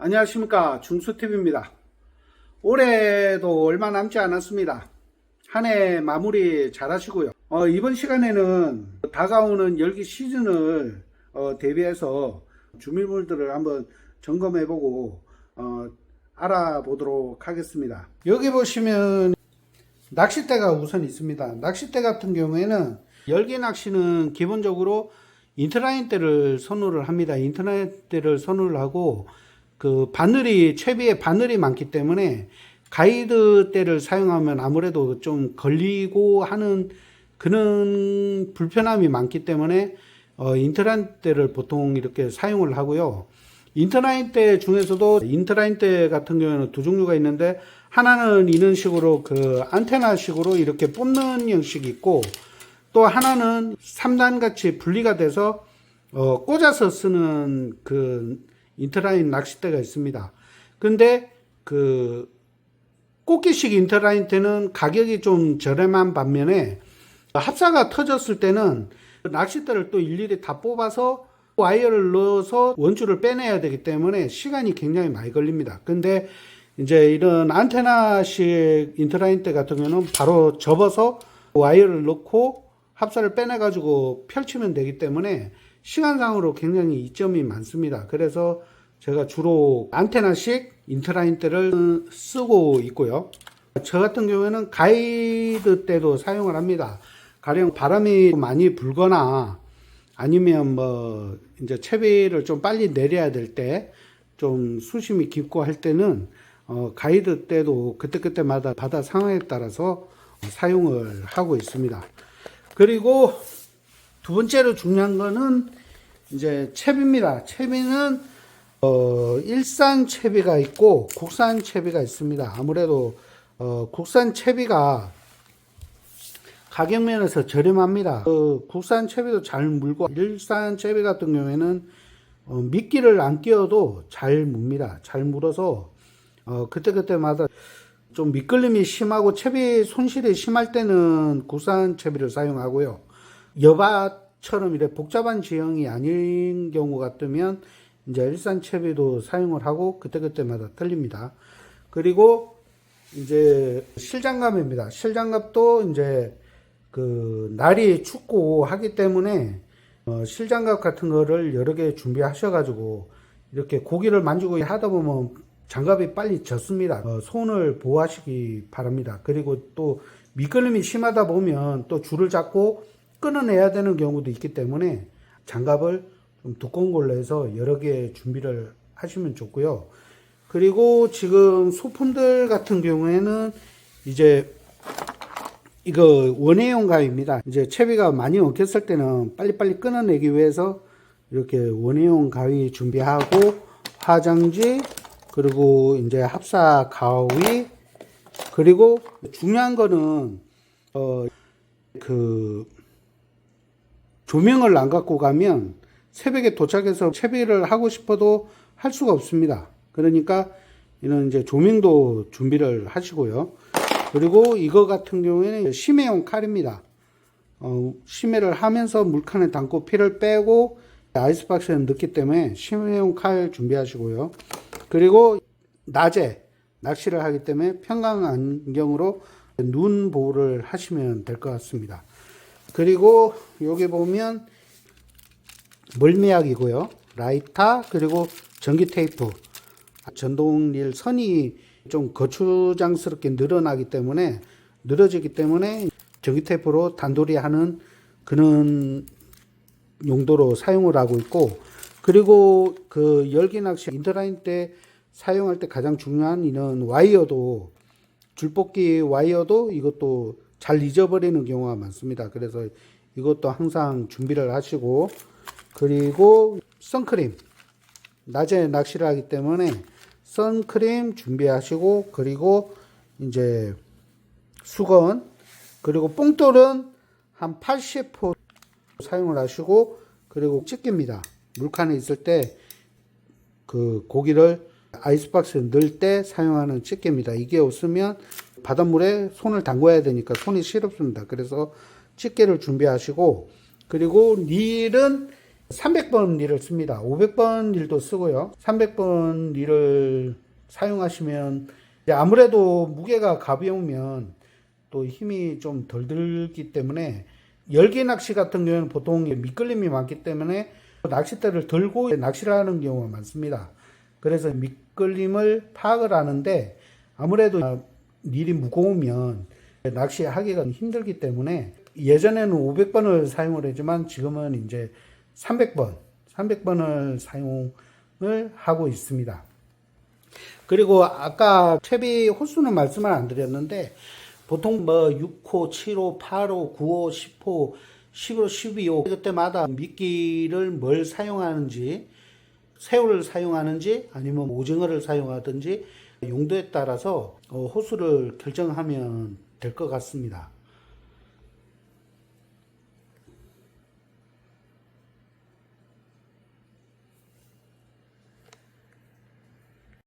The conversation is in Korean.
안녕하십니까 중수TV입니다. 올해도 얼마 남지 않았습니다. 한 해 마무리 잘 하시고요. 어, 이번 시간에는 다가오는 열기 시즌을 어, 대비해서 주민물들을 한번 점검해보고 어, 알아보도록 하겠습니다. 여기 보시면 낚싯대가 우선 있습니다. 낚싯대 같은 경우에는 열기 낚시는 기본적으로 인트라인 대를 선호를 합니다. 인트라인 대를 선호를 하고 그 바늘이 채비에 바늘이 많기 때문에 가이드 대를 사용하면 아무래도 좀 걸리고 하는 그런 불편함이 많기 때문에 어, 인트라인 대를 보통 이렇게 사용을 하고요. 인트라인 대 중에서도 인트라인 대 같은 경우에는 두 종류가 있는데 하나는 이런 식으로 그 안테나식으로 이렇게 뽑는 형식이 있고 또 하나는 3단 같이 분리가 돼서 어, 꽂아서 쓰는 그 인터라인 낚싯대가 있습니다. 근데 그 꽃기식 인터라인 때는 가격이 좀 저렴한 반면에 합사가 터졌을 때는 낚싯대를 또 일일이 다 뽑아서 와이어를 넣어서 원줄을 빼내야 되기 때문에 시간이 굉장히 많이 걸립니다. 근데 이제 이런 안테나식 인터라인 대 같은 경우는 바로 접어서 와이어를 넣고 합사를 빼내가지고 펼치면 되기 때문에 시간상으로 굉장히 이점이 많습니다. 그래서 제가 주로 안테나식 인트라인 대를 쓰고 있고요. 저 같은 경우에는 가이드 때도 사용을 합니다. 가령 바람이 많이 불거나 아니면 뭐 이제 채비를 좀 빨리 내려야 될 때 좀 수심이 깊고 할 때는 어 가이드 때도 그때그때마다 바다 상황에 따라서 사용을 하고 있습니다. 그리고 두 번째로 중요한 거는 이제 채비입니다. 채비는 어, 일산 채비가 있고 국산 채비가 있습니다. 아무래도 어, 국산 채비가 가격 면에서 저렴합니다. 어, 국산 채비도 잘 물고 일산 채비 같은 경우에는 어, 미끼를 안 끼워도 잘 뭅니다. 잘 물어서 어, 그때그때마다 좀 미끌림이 심하고 채비 손실이 심할 때는 국산 채비를 사용하고요. 여바처럼 이렇게 복잡한 지형이 아닌 경우 같으면 이제 일산 채비도 사용을 하고 그때그때마다 틀립니다. 그리고 이제 실장갑입니다. 실장갑도 이제 그 날이 춥고 하기 때문에 어 실장갑 같은 거를 여러 개 준비하셔 가지고 이렇게 고기를 만지고 하다 보면 장갑이 빨리 젖습니다. 어, 손을 보호하시기 바랍니다. 그리고 또 미끌림이 심하다 보면 또 줄을 잡고 끊어내야 되는 경우도 있기 때문에 장갑을 좀 두꺼운 걸로 해서 여러 개 준비를 하시면 좋고요. 그리고 지금 소품들 같은 경우에는 이제 이거 원예용 가위입니다. 이제 채비가 많이 엉켰을 때는 빨리빨리 끊어내기 위해서 이렇게 원예용 가위 준비하고 화장지 그리고 이제 합사 가위 그리고 중요한 거는 어 그 조명을 안 갖고 가면 새벽에 도착해서 채비를 하고 싶어도 할 수가 없습니다. 그러니까 이는 이제 조명도 준비를 하시고요. 그리고 이거 같은 경우에는 심해용 칼입니다. 어, 심해를 하면서 물칸에 담고 피를 빼고 아이스박스에 넣기 때문에 심해용 칼 준비하시고요. 그리고 낮에 낚시를 하기 때문에 평강 안경으로 눈 보호를 하시면 될 것 같습니다. 그리고 여기 보면 멀미약이고요. 라이터 그리고 전기 테이프 전동릴 선이 좀 거추장스럽게 늘어나기 때문에 늘어지기 때문에 전기 테이프로 단돌이 하는 그런 용도로 사용을 하고 있고 그리고 그 열기 낚시 인터라인 때 사용할 때 가장 중요한 이는 와이어도 줄뽑기 와이어도 이것도 잘 잊어버리는 경우가 많습니다. 그래서 이것도 항상 준비를 하시고 그리고 선크림 낮에 낚시를 하기 때문에 선크림 준비하시고 그리고 이제 수건 그리고 뽕돌은 한 80호 사용을 하시고 그리고 집게입니다. 물칸에 있을 때 그 고기를 아이스박스에 넣을 때 사용하는 집게입니다. 이게 없으면 바닷물에 손을 담궈야 되니까 손이 시렵습니다. 그래서 집게를 준비하시고 그리고 릴은 300번 릴을 씁니다. 500번 릴도 쓰고요. 300번 릴을 사용하시면 아무래도 무게가 가벼우면 또 힘이 좀 덜 들기 때문에 열기 낚시 같은 경우는 보통 미끌림이 많기 때문에 낚싯대를 들고 낚시를 하는 경우가 많습니다. 그래서 미끌림을 파악을 하는데 아무래도 릴이 무거우면 낚시하기가 힘들기 때문에 예전에는 500번을 사용을 했지만 지금은 이제 300번, 300번을 사용을 하고 있습니다. 그리고 아까 채비 호수는 말씀을 안 드렸는데 보통 뭐 6호, 7호, 8호, 9호, 10호, 11호, 12호 그때마다 미끼를 뭘 사용하는지 새우를 사용하는지 아니면 오징어를 사용하든지 용도에 따라서 어, 호수를 결정하면 될 것 같습니다.